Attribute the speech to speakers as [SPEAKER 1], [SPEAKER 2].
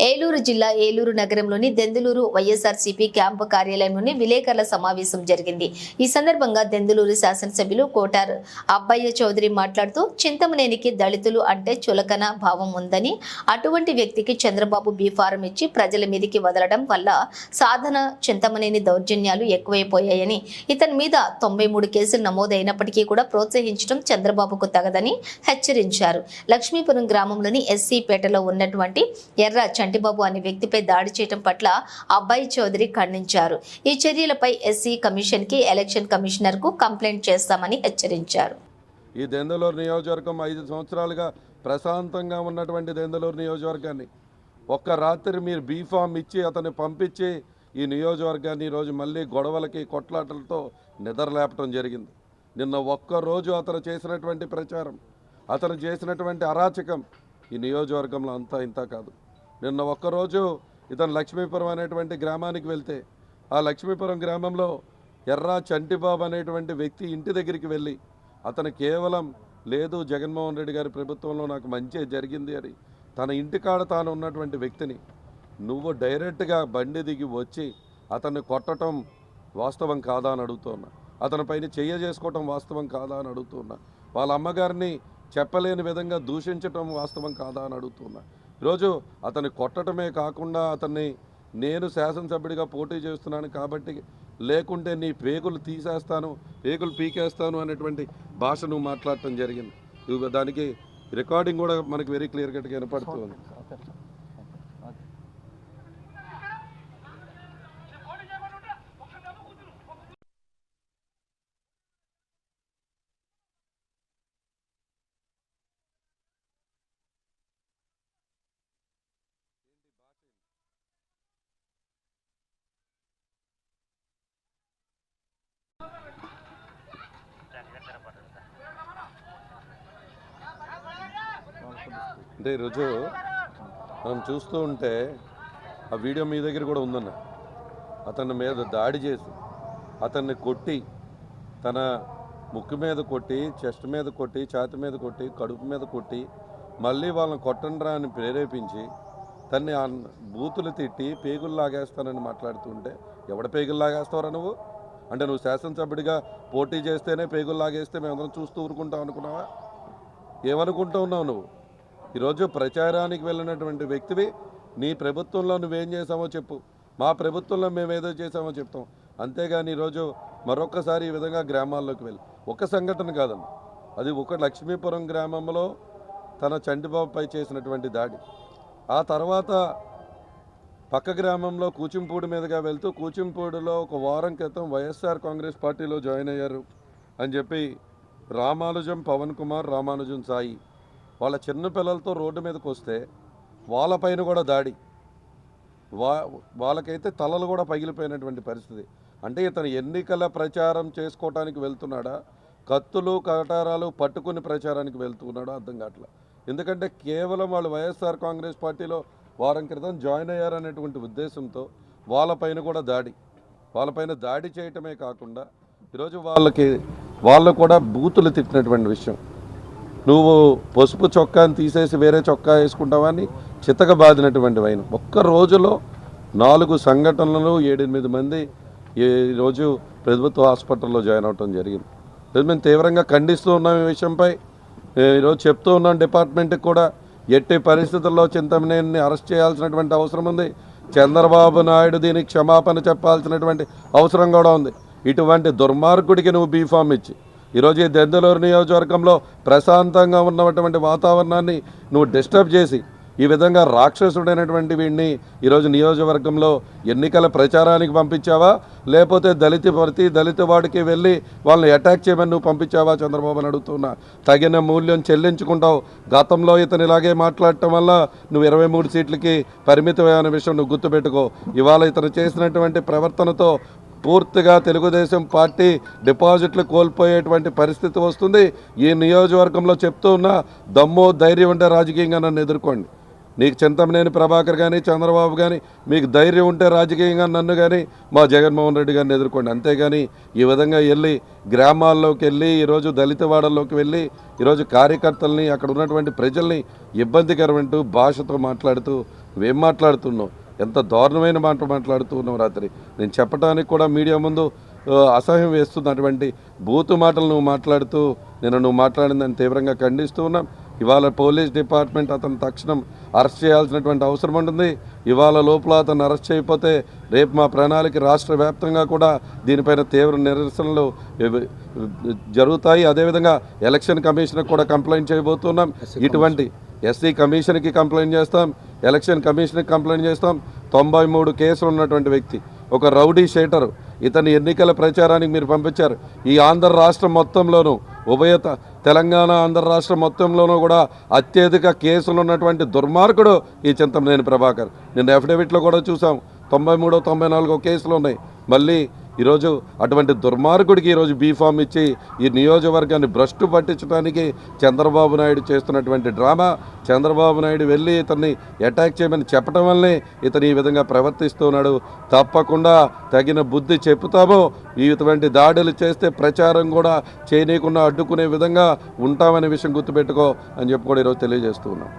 [SPEAKER 1] ఏలూరు జిల్లా ఏలూరు నగరంలోని దెందులూరు వైఎస్ఆర్సీపీ క్యాంపు కార్యాలయంలోని విలేకరుల సమావేశం జరిగింది. ఈ సందర్భంగా దెందులూరు శాసనసభ్యులు కోటార్ అబ్బయ్య చౌదరి మాట్లాడుతూ చింతమనేనికి దళితులు అంటే చులకన భావం ఉందని అటువంటి వ్యక్తికి చంద్రబాబు బీఫారం ఇచ్చి ప్రజల మీదికి వదలడం వల్ల సాధన చింతమనేని దౌర్జన్యాలు ఎక్కువైపోయాయని ఇతని మీద తొంభై మూడు కేసులు నమోదైనప్పటికీ కూడా ప్రోత్సహించడం చంద్రబాబుకు తగదని హెచ్చరించారు. లక్ష్మీపురం గ్రామంలోని ఎస్సీ పేటలో ఉన్నటువంటి ఎర్ర చంటిబాబు అనే వ్యక్తిపై దాడి చేయడం పట్ల అబ్బాయి చౌదరి ఖండించారు. ఈ చర్యలపై ఎస్సీ కమిషన్కి ఎలక్షన్ కమిషనర్కు కంప్లైంట్ చేస్తామని హెచ్చరించారు.
[SPEAKER 2] ఈ దెందలూరు నియోజకవర్గం ఐదు సంవత్సరాలుగా ప్రశాంతంగా ఉన్నటువంటి దెందలూరు నియోజకవర్గాన్ని ఒక్క రాత్రి మీరు బీఫామ్ ఇచ్చి అతన్ని పంపించి ఈ నియోజకవర్గాన్ని ఈరోజు మళ్ళీ గొడవలకి కొట్లాటలతో నిద్రలేపటం జరిగింది. నిన్న ఒక్క రోజు అతను చేసినటువంటి ప్రచారం అతను చేసినటువంటి అరాచకం ఈ నియోజకవర్గంలో అంతా ఇంత కాదు. నిన్న ఒక్కరోజు ఇతను లక్ష్మీపురం అనేటువంటి గ్రామానికి వెళ్తే ఆ లక్ష్మీపురం గ్రామంలో ఎర్రా చంటిబాబు అనేటువంటి వ్యక్తి ఇంటి దగ్గరికి వెళ్ళి అతను కేవలం లేదు జగన్మోహన్ రెడ్డి గారి ప్రభుత్వంలో నాకు మంచి జరిగింది అని తన ఇంటికాడ తాను ఉన్నటువంటి వ్యక్తిని నువ్వు డైరెక్ట్గా బండి దిగి వచ్చి అతన్ని కొట్టడం వాస్తవం కాదా అని అడుగుతున్నా. అతని పైన చెయ్య చేసుకోవటం వాస్తవం కాదా అని అడుగుతున్నా. వాళ్ళ అమ్మగారిని చెప్పలేని విధంగా దూషించటం వాస్తవం కాదా అని అడుగుతున్నా. ఈరోజు అతన్ని కొట్టడమే కాకుండా అతన్ని నేను శాసనసభ్యుడిగా పోటీ చేస్తున్నాను కాబట్టి లేకుంటే నీ పేగులు తీసేస్తాను పేగులు పీకేస్తాను అనేటువంటి భాష నువ్వు మాట్లాడటం జరిగింది. దానికి రికార్డింగ్ కూడా మనకి వెరీ క్లియర్ కట్గా వినపడుతుంది అంటే ఈరోజు మనం చూస్తూ ఉంటే ఆ వీడియో మీ దగ్గర కూడా ఉందన్న. అతని మీద దాడి చేసి అతన్ని కొట్టి తన ముక్కు మీద కొట్టి చెస్ట్ మీద కొట్టి ఛాతి మీద కొట్టి కడుపు మీద కొట్టి మళ్ళీ వాళ్ళని కొట్టండ్రా అని ప్రేరేపించి తన్ని ఆ బూతులు తిట్టి పేగులు లాగేస్తానని మాట్లాడుతుంటే ఎవడ పేగులు లాగేస్తావరా నువ్వు? అంటే నువ్వు శాసనసభ్యుడిగా పోటీ చేస్తేనే పేగులు లాగేస్తే మేమందరం చూస్తూ ఊరుకుంటాం అనుకున్నావా? ఏమనుకుంటూ ఉన్నావు నువ్వు? ఈరోజు ప్రచారానికి వెళ్ళినటువంటి వ్యక్తివి నీ ప్రభుత్వంలో నువ్వేం చేసామో చెప్పు. మా ప్రభుత్వంలో మేము ఏదో చేసామో చెప్తాం. అంతేగాని ఈరోజు మరొకసారి ఈ విధంగా గ్రామాల్లోకి వెళ్ళి. ఒక సంఘటన కాదన్న అది ఒక లక్ష్మీపురం గ్రామంలో తన చంటిబాబుపై చేసినటువంటి దాడి. ఆ తర్వాత పక్క గ్రామంలో కూచింపూడి మీదుగా వెళ్తూ కూచింపూడిలో ఒక వారం క్రితం వైఎస్ఆర్ కాంగ్రెస్ పార్టీలో జాయిన్ అయ్యారు అని చెప్పి రామానుజం పవన్ కుమార్ రామానుజం సాయి వాళ్ళ చిన్న పిల్లలతో రోడ్డు మీదకి వస్తే వాళ్ళపైన కూడా దాడి. వా వాళ్ళకైతే తలలు కూడా పగిలిపోయినటువంటి పరిస్థితి. అంటే ఇతను ఎన్నికల ప్రచారం చేసుకోవటానికి వెళ్తున్నాడా? కత్తులు కటారాలు పట్టుకుని ప్రచారానికి వెళ్తున్నాడా అర్థం కావట్లేదు ఎందుకంటే కేవలం వాళ్ళు వైఎస్ఆర్ కాంగ్రెస్ పార్టీలో వారం క్రితం జాయిన్ అయ్యారనేటువంటి ఉద్దేశంతో వాళ్ళపైన కూడా దాడి. వాళ్ళపైన దాడి చేయటమే కాకుండా ఈరోజు వాళ్ళకి వాళ్ళు కూడా బూతులు తిట్టినటువంటి విషయం. నువ్వు పసుపు చొక్కాని తీసేసి వేరే చొక్కా వేసుకుంటావని చితక బాదినటువంటి వైన. ఒక్క రోజులో నాలుగు సంఘటనలు ఏడెనిమిది మంది ఈ రోజు ప్రభుత్వ హాస్పిటల్లో జాయిన్ అవటం జరిగింది. మేము తీవ్రంగా ఖండిస్తూ ఉన్నాం ఈ విషయంపై. ఈరోజు చెప్తూ ఉన్నాం డిపార్ట్మెంట్కి కూడా ఎట్టి పరిస్థితుల్లో చింతమనేని అరెస్ట్ చేయాల్సినటువంటి అవసరం ఉంది. చంద్రబాబు నాయుడు దీనికి క్షమాపణ చెప్పాల్సినటువంటి అవసరం కూడా ఉంది. ఇటువంటి దుర్మార్గుడికి నువ్వు బీఫామ్ ఇచ్చి ఈరోజు ఈ దెందలూరు నియోజకవర్గంలో ప్రశాంతంగా ఉన్నటువంటి వాతావరణాన్ని నువ్వు డిస్టర్బ్ చేసి ఈ విధంగా రాక్షసుడైనటువంటి వీడిని ఈరోజు నియోజకవర్గంలో ఎన్నికల ప్రచారానికి పంపించావా? లేకపోతే దళిత ప్రతి దళిత వాడికి వెళ్ళి వాళ్ళని అటాక్ చేయమని నువ్వు పంపించావా? చంద్రబాబు అని అడుగుతున్నా. తగిన మూల్యం చెల్లించుకుంటావు. గతంలో ఇతను ఇలాగే మాట్లాడటం వల్ల నువ్వు ఇరవై మూడు సీట్లకి పరిమితమైన విషయం నువ్వు గుర్తుపెట్టుకో. ఇవాళ ఇతను చేసినటువంటి ప్రవర్తనతో పూర్తిగా తెలుగుదేశం పార్టీ డిపాజిట్లు కోల్పోయేటువంటి పరిస్థితి వస్తుంది. ఈ నియోజకవర్గంలో చెప్తూ ఉన్న దమ్ము ధైర్యం ఉంటే రాజకీయంగా నన్ను ఎదుర్కోండి. నీకు చింతమనేని ప్రభాకర్ కానీ చంద్రబాబు కానీ మీకు ధైర్యం ఉంటే రాజకీయంగా నన్ను కానీ మా జగన్మోహన్ రెడ్డి గారిని ఎదుర్కోండి. అంతేగాని ఈ విధంగా వెళ్ళి గ్రామాల్లోకి వెళ్ళి ఈరోజు దళిత వాడల్లోకి వెళ్ళి ఈరోజు కార్యకర్తల్ని అక్కడ ఉన్నటువంటి ప్రజల్ని ఇబ్బందికరమంటూ భాషతో మాట్లాడుతూ నువ్వేం మాట్లాడుతున్నావు? ఎంత దారుణమైన మాట మాట్లాడుతున్నావు రాత్రి? నేను చెప్పడానికి కూడా మీడియా ముందు అసహ్యం వేస్తున్నటువంటి బూతు మాటలు నువ్వు మాట్లాడుతూ నేను నువ్వు మాట్లాడిందని తీవ్రంగా ఖండిస్తూ ఉన్నాం. ఇవాళ పోలీస్ డిపార్ట్మెంట్ అతను తక్షణం అరెస్ట్ చేయాల్సినటువంటి అవసరం ఉంటుంది. ఇవాళ లోపల అతను అరెస్ట్ చేయకపోతే రేపు మా ప్రణాళిక రాష్ట్ర వ్యాప్తంగా కూడా దీనిపైన తీవ్ర నిరసనలు జరుగుతాయి. అదేవిధంగా ఎలక్షన్ కమిషన్ కూడా కంప్లైంట్ చేయబోతున్నాం. ఇటువంటి ఎస్సీ కమిషన్కి కంప్లైంట్ చేస్తాం. ఎలక్షన్ కమిషన్కి కంప్లైంట్ చేస్తాం. తొంభై మూడు కేసులు ఉన్నటువంటి వ్యక్తి ఒక రౌడీ షేటరు. ఇతని ఎన్నికల ప్రచారానికి మీరు పంపించారు. ఈ ఆంధ్ర రాష్ట్రం మొత్తంలోనూ ఉభయ త- తెలంగాణ ఆంధ్ర రాష్ట్రం మొత్తంలోనూ కూడా అత్యధిక కేసులు ఉన్నటువంటి దుర్మార్గుడు ఈ చింతమనేని ప్రభాకర్. నిన్న అఫిడవిట్లో కూడా చూసాం. తొంభై మూడో తొంభై నాలుగో కేసులు ఉన్నాయి. మళ్ళీ ఈరోజు అటువంటి దుర్మార్గుడికి ఈరోజు బీఫామ్ ఇచ్చి ఈ నియోజకవర్గాన్ని భ్రష్టు పట్టించడానికి చంద్రబాబు నాయుడు చేస్తున్నటువంటి డ్రామా చంద్రబాబు నాయుడు వెళ్ళి ఇతన్ని అటాక్ చేయమని చెప్పడం వల్లే ఇతను ఈ విధంగా ప్రవర్తిస్తున్నాడు. తప్పకుండా తగిన బుద్ధి చెప్తామో ఇటువంటి దాడులు చేస్తే ప్రచారం కూడా చేయనీయకుండా అడ్డుకునే విధంగా ఉంటామనే విషయం గుర్తుపెట్టుకో అని చెప్పి కూడా ఈరోజు తెలియజేస్తున్నాం